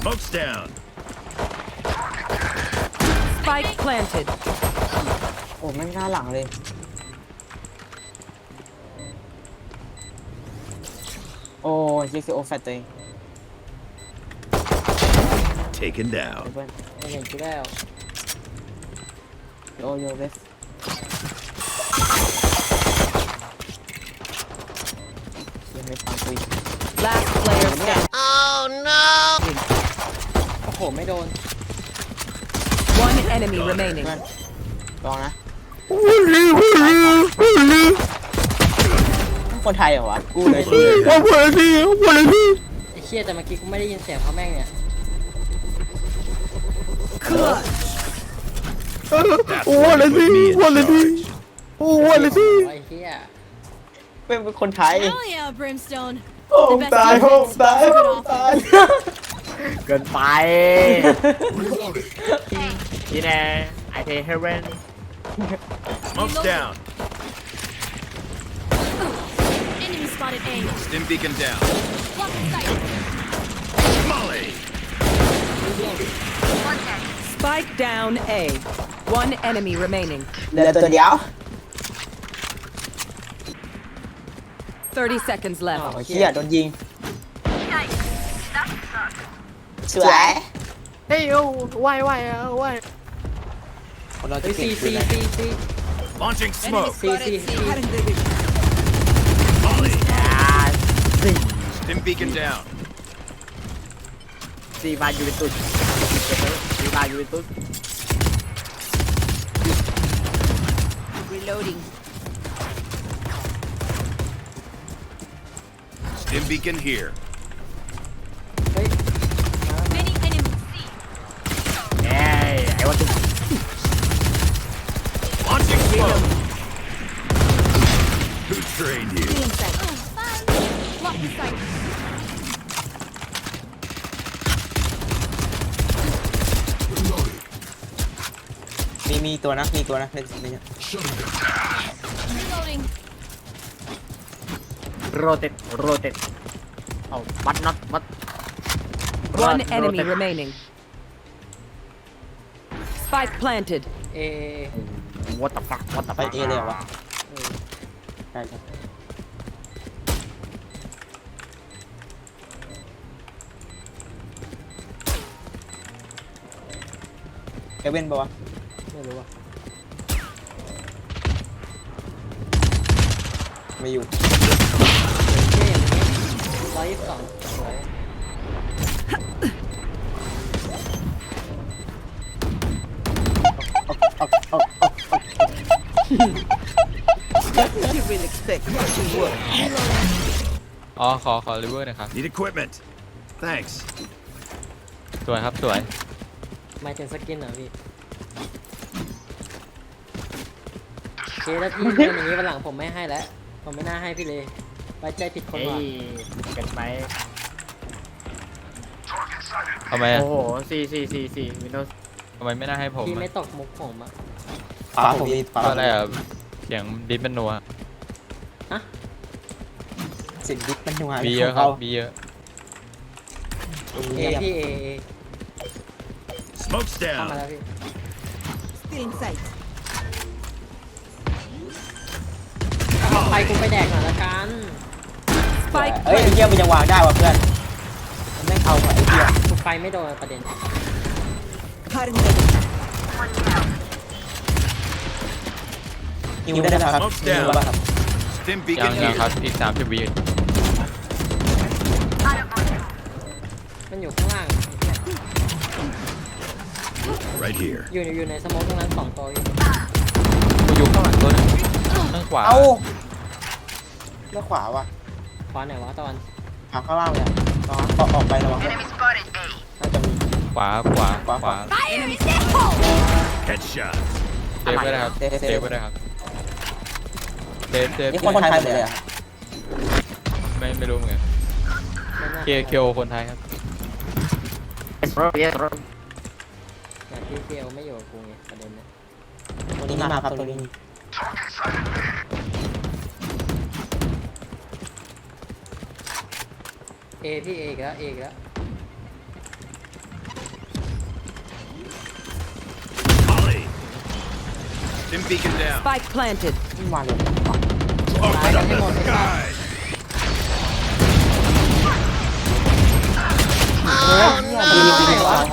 Smoke's down. Spike planted. Ủa mình ra lẳng đi. Ồ, chiếc xe ô phẹt đi. Taken down. Mình chú đeo. Yo yo bếp. Last ไม่โดน One enemy remaining. เพื่อนลองนะคนไทยเหรอวะ กูเลยกูเลยไอ้เชี่ยแต่เมื่อกี้กูไม่ได้ยินเสียงเขาแม่งเนี่ย That's what put me in charge. โอ้ไอ้เชี่ยเป็นเป็นคนไทย Hell yeah, Brimstone. โอ้ตายโอ้ตายโอ้ตาย เกินไปนี่แน่ไอเทเฮเวน Smoke's down. Enemy spotted A. Stim beacon down. Block in sight. Molly. Spike down A. One enemy remaining. เหลือตัวเดียว 30 seconds โอ้ left. เฮียโดนยิง สวย เฮ้ยโอ้ว่ายว่ายเอาว่ายคนเราเฮ้จะยเก่ซีงขึ้นซีนะซีซี Launching smoke. ซีซีซี Molly. สี่ Stim beacon down. สี่บายูเวนตุสสี่บายูเวนตุส Reloading. Stim beacon here. เฮ้ย Many enemies C. เอ้ยไอ้วัตถุ Launching smoke. Who trained you? Oh, fine. Block in sight. มีมีตัวนะ มีตัวนะในในเนี้ย Reloading. โรเตตโรเตตเอาวัดน็อตวัด One enemy remaining. Spike planted. เอวัตถุฟักวัตถุไปเอเลยเหรอวะเออใช่ใช่เอเว่นปะวะ ไม่รู้ว่ะไม่อยู่เชี่ยอย่างนี้ร้อยยี่สิบสองสวยเอาเอาเอาเอา You will expect what you will. อ๋อ ขอ ขอริเวอร์หน่อยครับ Need equipment. Thanks. สวยครับ สวยหมายถึงสกินเหรอพี่ โอเคแล้วพี่เป็นอย่างนี้วันหลังผมไม่ให้แล้ว ผมไม่น่าให้พี่เลยไว้ใจผิดคนเฮ้ว่ะยเกินไปทำไมอะโอ้โหสี่สี่สี่สี่วินโดว์ทำไมไม่น่าให้ผมพี่อะไม่ตกมุกผมอะป้าผมมีป้าเพราะอะไรอะเสียงดิสเป็นนัวสินดิบมันหัวมีเยอะครับมีเยอะเอพี่เอเอ Smoke's เข้ามา down. แล้วพี่ Still in sight. ไปกูไปแดกหน่อยละกัน Spike เอ้ยไอ้ planted. เหี้ยมันยังวางได้ว่ะเพื่อนมันไม่เอาว่ะไอ้เหี้ยกูไปไม่โดนประเด็นยิงได้ไหมครับ Smoke's ยิง down ได้ป่ะครับ Stim ยัง beacon ยัง here. ครับ อีกสามสิบวิมันอยู่ข้างล่าง Right here. อยู่อยู่ในสโมองตรงนั้นสองตัวอยู่กูอยู่ข้างหลังตัวหนึงข้างขวา เอ้า เลือกขวาว่ะขวาไหนวะตะวันหาข้างล่างเลยอะตอนก็ออกไประวังด้วยน่าจะมี ขวาขวาขวา ขวา Fire in the hole. Headshot. เซฟไว้นะครับเซฟเซฟ เซฟไว้นะครับเซฟเซฟนี่คนไทยหมดเลยอะไม่ไม่รู้เหมือนกันไม่น่าเคเคโอคนไทยครับโรเยสโรแต่พี่เกลไม่อยู่กับกูไงประเด็นเนี่ยตัวนี้มาครับตัวนี้มี เอพี่เออีกแล้วเออีกแล้ว Molly. Stim beacon down. Spike planted. วิ่งมาเลย Open up the sky. ดีดีดีครับ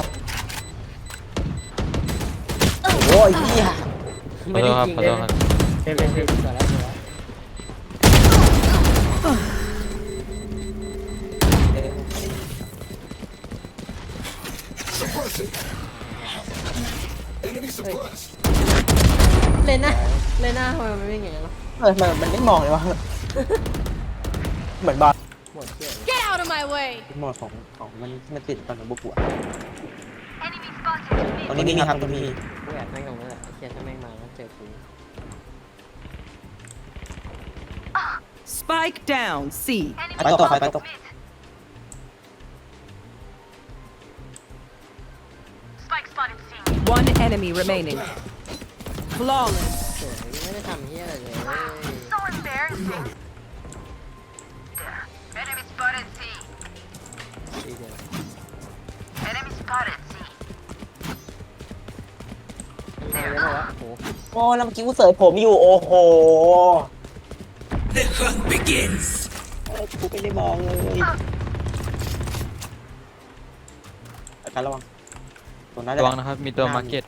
โอ้ยเหี้ยขอไม่โทได้ษครับจริงขอเลโทยษครับเต็มเต็มเต็มสวยแล้ว เลน่าเลน่าทำไมมันไม่เป็นอย่างนั้นวะเออมันมันไม่มองเลยวะเหมือนบอลหมดเที่ยว Get out of my way! โหมดของของมันมันติดตอนของบุกุอะตรงนี้มีครับตรงนี้มีกูแอบแม่งตรงนั้นแหละไอ้เคียถ้าแม่งมาแล้วเจอกู Spike down. C. ไปตกไปตก enemy remaining. Flawless. สวยไม่ได้ทำเฮียอะไรเลย Enemy spotted C. ดีเดียว Enemy spotted C. ทำไมได้บอกว่าโอ้โหโอ้แล้วเมื่อกี้กูเสยผมอยู่โอ้โห The hunt begins. เออกูไม่ได้มองเลยอาการระวังตรงนั้นแหระวังละนะครับ มีตัวมาร์เก็ต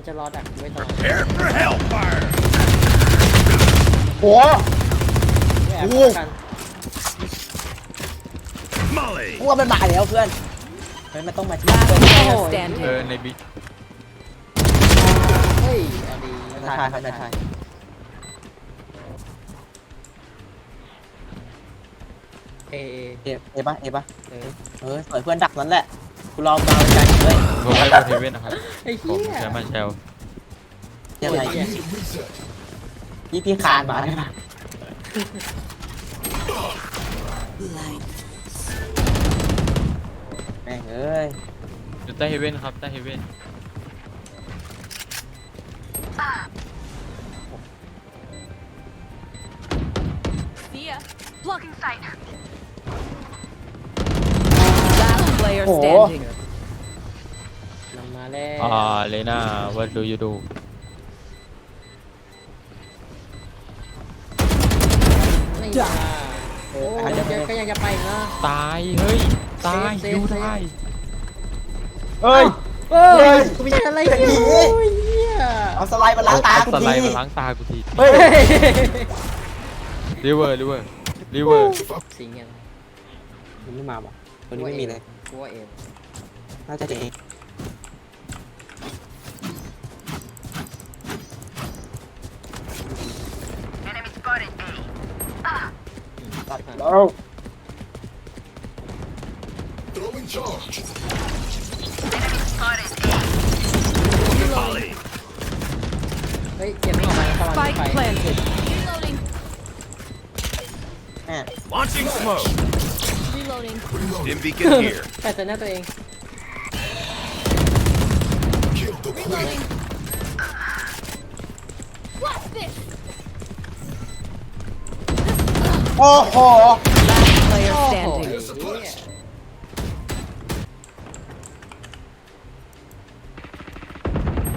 มันจะรอดักไว้ตลอด Prepare for hellfire. โอ้กูแอบโอ้กัน Molly. กูว่ามันมาแล้วเพื่อนเฮ้ยมันต้องมาที่ Last เพื่อน player เอ standing. อในบิเฮ้ยอดีนายชายครับนายชายเอเอเอเอปะเอปะเออเออสวยเพื่อนดักนั้นแหละ กูรอมาเป็นการเลยผมให้โบเทเว่นนะครับ ไอ้ผเหี้มยใช้มาแชลยังไงเหี้ยพี่พี่คานมาได้ปะแม่งเอ้ยอยู่ใต้เฮเว่นครับใต้เฮเว่น player Oh. standing. นำมาแล้วอ่าเลน่า what do you do ไม่มาโอ้ยยังก็ยังจะไปอีกนะตาย เฮ้ย ตาย เซฟดูเซฟ ได้เฮ้ยเฮ้ย เฮ้ยกูไม่ใช่อะไรเนี่ยโอ้ยเหี้ยเอาสไลด์มาล้างตาเอกูสไลทีด์มาล้างตากูทีเฮ้ยริเวอร์ริเวอร์ริเวอร์สิงยังมันไม่มาว่ะตัวนี้ไม่มีเลย กูว่าเอง น่าจะเอง Enemy spotted A. ตัดแล้ว Enemy spotted A. Molly. เฮ้ยเก็บไม่ออกมาตะวัน Spike ไป planted. Reloading. แม่ Launching smoke. Reloading. Stim beacon here. แต่จะหน้าตัวเอง Reloading. What's this? โอ้โห Player โอ้โห standing.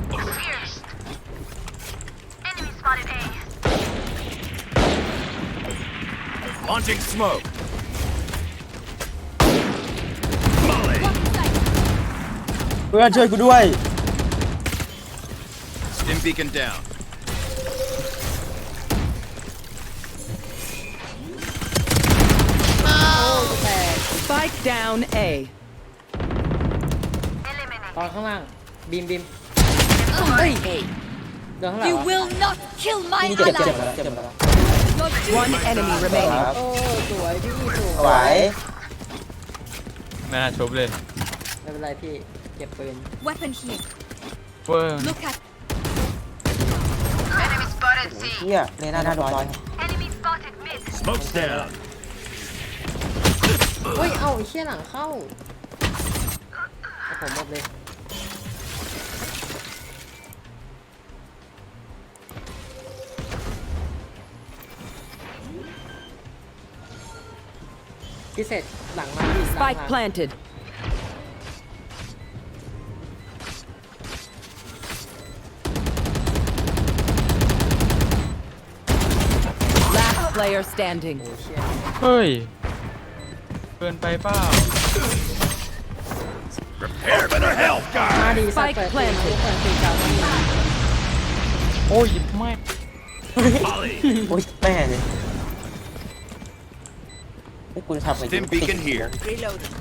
ไอ้เหี้ย Pierced. Enemy spotted A. Launching smoke. Molly. Blocking sight. เพื่อนช่วยกูด้วย Stim beacon down. แตก Spike down A. Eliminate. ตอนข้างล่างบีมบีมเฮ้ยเดินข้างหลัง You วะ will not kill my นี่เจ็บเจ็บ ally. แล้วเจ็บแล้ว Your duty One enemy remaining. ครับโอ้สวยพี่สสววยยไม่น่าชบเลยไม่เป็นไรพี่ เก็บปืน weapon here. เว้ย Look at Enemy spotted C. เฮียเลน่าหน้าร้อย Enemy spotted mid. Smoke's down. เฮ้ย เอ้าไอ้เชี่ยหลังเข้าเอาผมหมดเลย พิเศษหลังมาพี่หลัง Spike มา planted. player standing. โอ้เชี่ย เฮ้ย เกินไปเปล่า Prepare for the Hellfire. มาดีสัตว์ Spike เปิด planted เปิดปีกาวนี่ โอ้ยไม่ Molly. โอ้ยแม่เลยไอ้ยกูจะทำอะไร Stim beacon here. Reloading.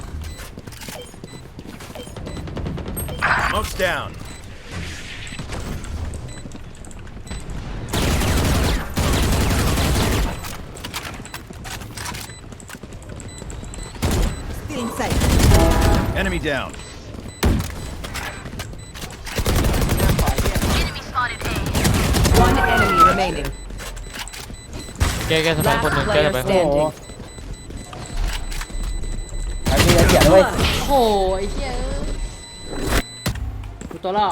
Smoke's down. Still inside. Enemy down. Enemy spotted A. One enemy remaining. แกแกสบายคนหนึ่ง Last แกส player บาย standing. ไอ้ที่ละเอียดเลยโอ้โหไอ้เชี่ยกูตัวล่อ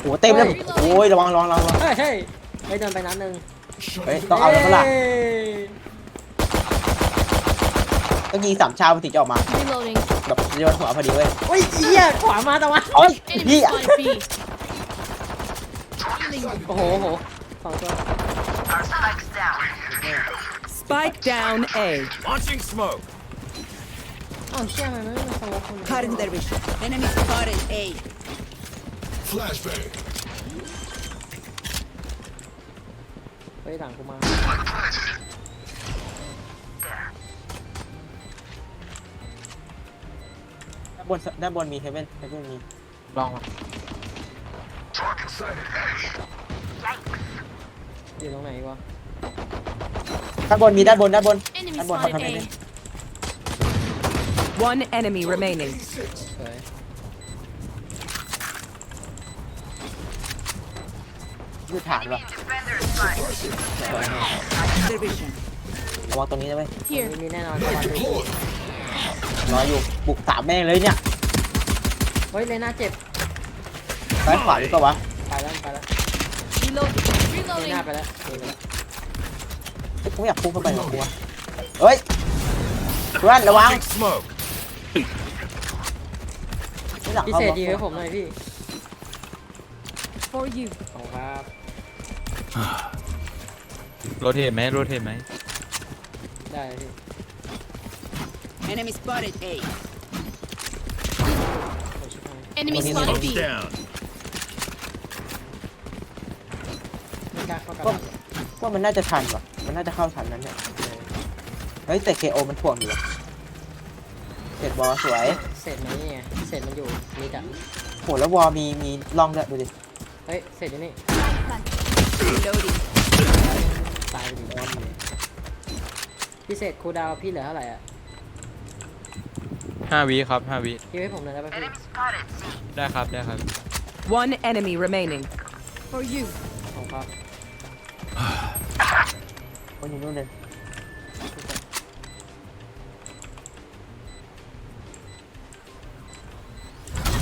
โอ้โหเต็มเลยโอ้ยระวังระวังระวังเฮ้ยเฮ้ยเฮ้ยโดนไปนัดหนึ่งเฮ้ยต้องเอาแล้วเปะล่าเอ้ย ต้องยิงสามชาวมันถึงจะออกมา Reloading. แบบโยนหัวพอดีเว้ยโอ้ยเหี้ยขวามาตะวันเฮ้ย Enemy พี่ spotted B. Healing. โอ้โหโอ้โหสองตัว Our spikes down. Spike down A. Launching smoke. อ้าวเชี่ยมันไม่มีสมองคน Cutting their vision. Enemy spotted A. เฮ้ยหลังกูมาานบนด้านบนมีเฮเว่นเฮเว่นมีลองมาอยู่ตรงไหนวะด้านบนมีด้านบนด้านบน Enemy That one, spotted that one, A. One enemy remaining. สวยยืดฐานว่ะ Defender spike. Their vision. ระวังตรงนี้นะเว้ย Here. มีแน่นอนตะวันดู รออยู่บุกสามแม่งเลยเนี่ยเฮ้ยเลน่าเจ็บซ้ายขวาดีกว่าวะไปแล้วไปแล้ว Reloading. เลน่า Reloading. ไปแล้วเออไปแล้วเฮ้ยกูไม่อยากพุ่งเข้าไปหรอกกูวะเฮ้ยเพื่อนระวัง Launching smoke. ไม่หลังพิเข้าเศษบล็อกยิงให้ผมหน่อยพี่ For you. ขอบคุณครับโรเทตไหมโรเทตไหมได้เลยพี่ Enemy spotted A. โอ้ชิบหาย Enemy spotted Smoke's B. down. ไม่กล้าเข้ากระก็ดาษว่ามันน่าจะทันว่ะ มันน่าจะเข้าทันนั้นเนี่ยเฮ้ยแต่เคโอมันถ่วงอยู่ว่ะเสร็จบอลสวยเศษมันนี่ไงเศษมันอยู่นี่กันโหแล้ววอลมีมีร่องด้วยดูดิเฮ้ยเศษอยู่นี่ Reloading. ตายไปดิพิเศษครูดาวพี่เหลือเท่าไหร่อะ ห้าวิครับห้าวิพี่ให้ผมหน่อยได้ป่ะพี่ Enemy spotted C. ได้ครับได้ครับ One enemy remaining. For you. ขอบคุณครับโอ้ยอยู่นู่นเลย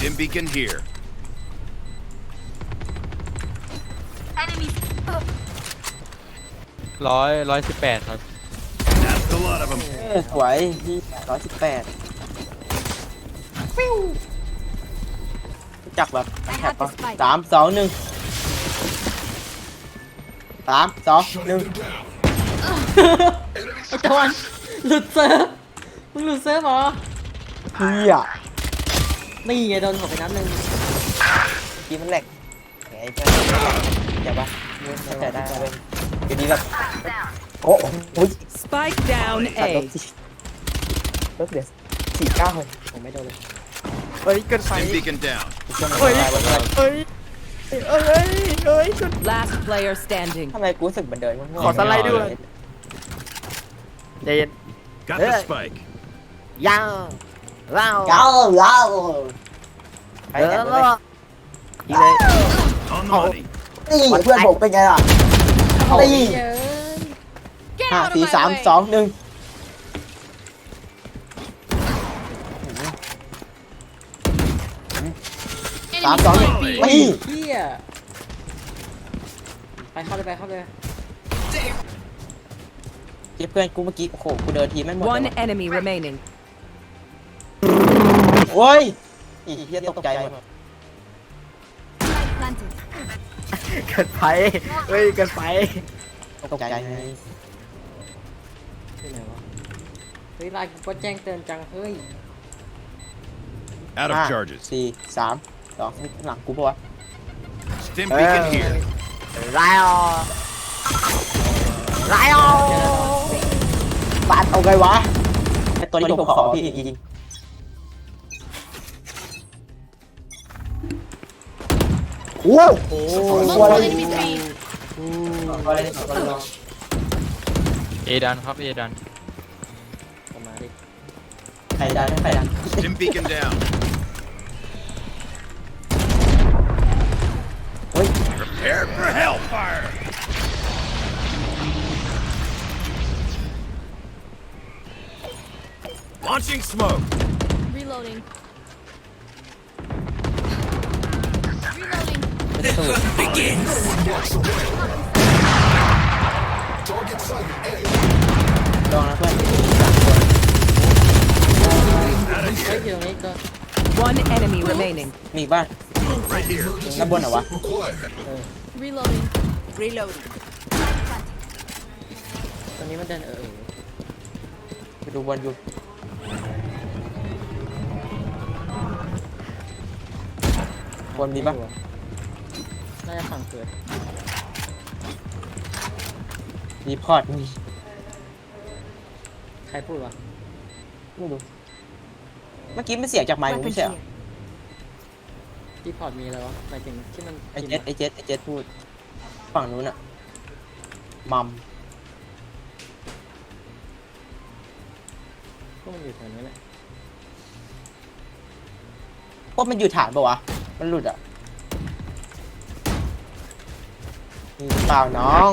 Dim beacon here. Enemy ร้อยร้อยสิบแปดครับ That's a lot of them. เออสวยที่ร้อยสิบแปด รู้จักแบบแท็บปะสามสองหนึ่งสามสองหนึ่งไอ้ตะวันหลุดเซิร์ฟมึงหลุดเซิร์ฟเหรอเฮียนี่ไงโดนผมไปนัดหนึ่งกี้มันแหลกไอ้เพื่อนเดี๋ยวปะเข้าใจได้เว้ยเดี๋ยวนี้แบบ down. โอ้โหโอ้ย Spike down ตัดลบ A. สี่ลบเหลือสี่เก้าเลยผมไม่โดนเลย เฮ้ยเกินไป Dim beacon down. เฮ้ยเฮ้ยเฮ้ยเฮ้ยเฮ้ย Last player standing. ทำไมกูรู้สึกมันเดินง่วงๆขอสไลด์ด้วย ใจเย็น Got Yeah. the spike. ยังเล่าเก้าเก้าไปเอแออบเลยทีเลย On the Oh. money. นี่เพื่อนผมเป็นไงล่ะโอ้ตียเยอะ Get ห้า out of สี่ my สาม way. สองหนึ่ง สามสองหนึ่ง spotted B. ตีเฮียไปเข้าเลยไปเข้าเลยเจ็บเพื่อนกูเมื่อกี้ โอ้โห กูเดินทีไม่หมด One เลยว่ะ enemy remaining. โอ้ยอีเหี้ยตกใจหมด Planted. เกินไปเฮ้ยเกินไปตกใจไงที่ไหนวะเฮ้ยไลน์กูก็แจ้งเตือนจังเฮ้ย Out of ห้า charges. สี่สาม สองหลังกูปะวะ Stim beacon Oh. here. ไรออไรออปาดเอาไงวะไอตัวนี้ผมขอพี่จริงๆโอ้โห Multiple enemy B. อะไรเนี่ยก็ลองเอดันครับเอดันออกมาดิใครได้ใครได้ Stim beacon down. Launching smoke. Reloading. Reloading. ลองนะเพื่อนเฮ้ยอยู่ตรงนี้ตัว One enemy remaining. มีอีกบ้าน Right here. ด้านบนเหรอวะ Reloading. Reloading. ตัวนี้มันเดินเออไปดูบนอยู่ นมีปะน่าจะฝั่งเกิดรีพอร์ตมีใครพูดวะไม่รู้เมื่อกี้มันเสียงจากไมค์กูไม่ใช่เหรอที่พอร์ตมีแล้ววะหมายถึงที่มันไอเจ็ดไอเจ็ดไอเจ็ดพูด ฝั่งนู้นอะมัมก็มันอยู่แถวนี้แหละ พวกมันอยู่ฐานปะวะ มันหลุดอะ ปล่าน้อง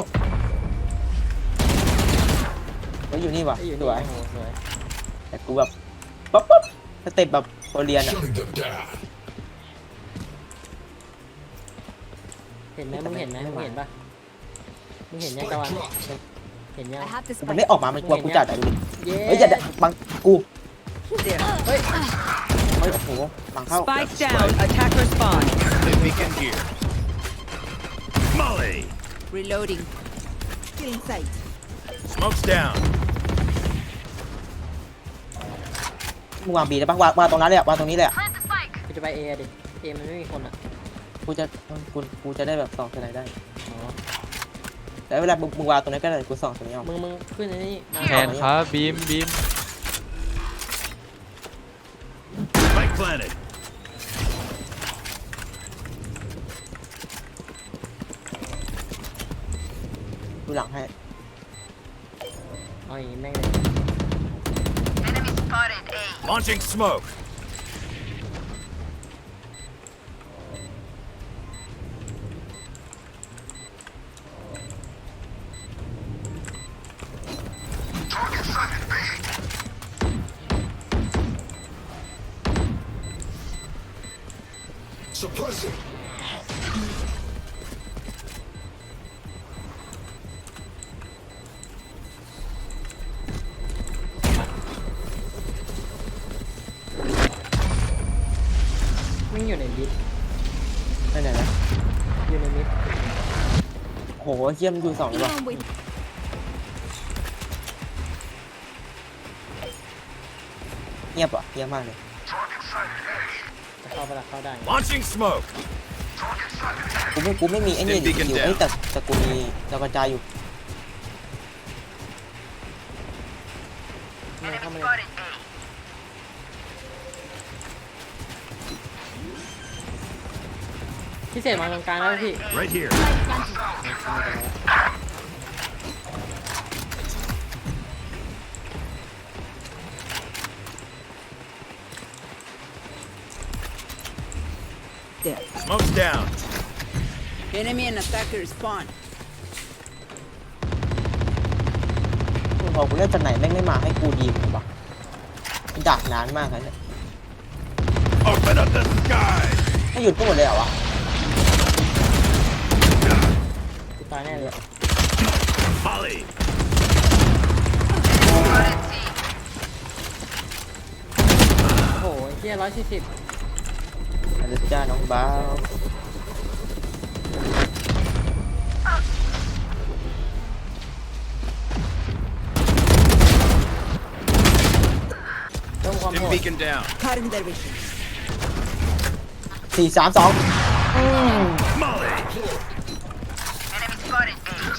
เฮ้ยอยู่นี่วะไอ้ยอยู่สนี่วยโอ้โหสวยแต่กูแบบป๊อปป๊อปสเต็ปแบบโคเรียนอะเห็นไหมมึงเห็นไหมมึงเห็นปะมึงเห็นยังตะวัน เห็นยัง I have this มัน spike. ไม่ออกมา มันกลัวกูจัดอะดูดิเย้เฮ้ยอย่าบังกูเฮ้ยเฮ้ยโอ้โหบังเข้า Spike down. Attacker spawn. Stim beacon here. Molly. Reloading. Still in sight. Smoke's down. มึงวางบีได้ปะวางวางตรงนั้นเลยอะวางตรงนี้เลยอะ Plant the spike. กูจะไปเอดิเอมันไม่มีคนอะกูจะกูกูจะได้แบบส่องตัวไหนได้อ๋อแต่เวลามึงมึงวางตรงนี้นก็ได้กูส่องตัวนี้เอามึงมึงขึ้นไอ้นี่มาแทนครับบีมบีม Spike planted. ดูหลังให้เอาอย่างงี้แม่งเลย Enemy spotted. A. Launching smoke. หเยี่ยมนดูสองเลยว่ะ Even with เงียบว่ะเงียบมากเลยจะเข้าไปละเข้าได้ Launching smoke. กูไม่กูไม่มีไอ้นี่ Stim beacon อยู่ down ไอ้ยแต่แต่กูมีดาวกระจายอยู่ มึง Enemy เข้ามาเลย spotted. A. พิเศ ษมาตรงกลางแล้วพี่ Right here. There. Smoke's down. Enemy and attacker spawn. มึงพอกูเล่นจากไหนแม่งไม่มาให้กูดีมว่ะมันดักนานมากนะเนี่ย Open up the sky. ไม่หยุดก็หมดเลยเหรอวะ กู ตายแน่เลย Molly. Spotted C. โอ้โหเฮียร้อยสี่สิบอันนี้จ้าน้องบ้าวความโห Dim ด beacon down. สี่สามสองอืม Molly. Enemy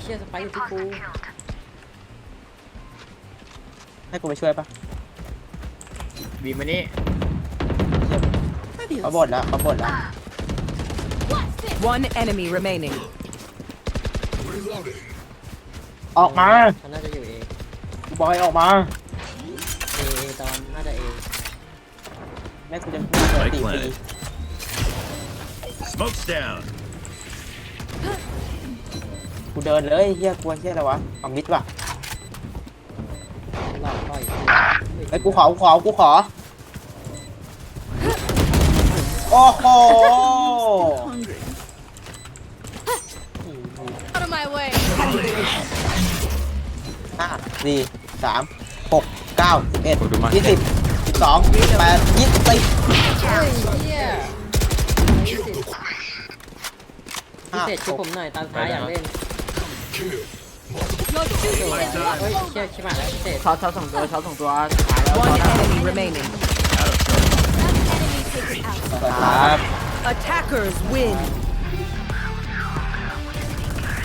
เชี่ยสไปร์อยู่ที่กูให้กูไปช่วยปะบีมมานี่เขาบ่นแล้วเขาบ่นแล้ว One enemy remaining. ออกมามันน่าจะอยู่เอกูบอกให้ออกมา เอเอตอนน่าจะเอแม่กูจะพูดเลยตีฟรี Smoke's down. กูเดินเลยเฮียกลัวเฮียอะไรวะเอามิดว่ะหลอกต่อยไอ้ยกูขอกูขอกูขอ โอ้โห Out of my way. ห้าสี่สามหกเก้าสิบเอ็ดโอ้ดูมันยี่สิบสิบสองแปดยี่สิบเชี่ยพิเศษช่วยผมหน่อยตามท้ายอยากเล่น Your duty เฮ้ย is เชี่ยชิบหายแล้วพิเศษช็อตช็อตสองตัวช็อตสองตัวหายแล้ว One enemy remaining. enemy takes out. ครับ Attackers win.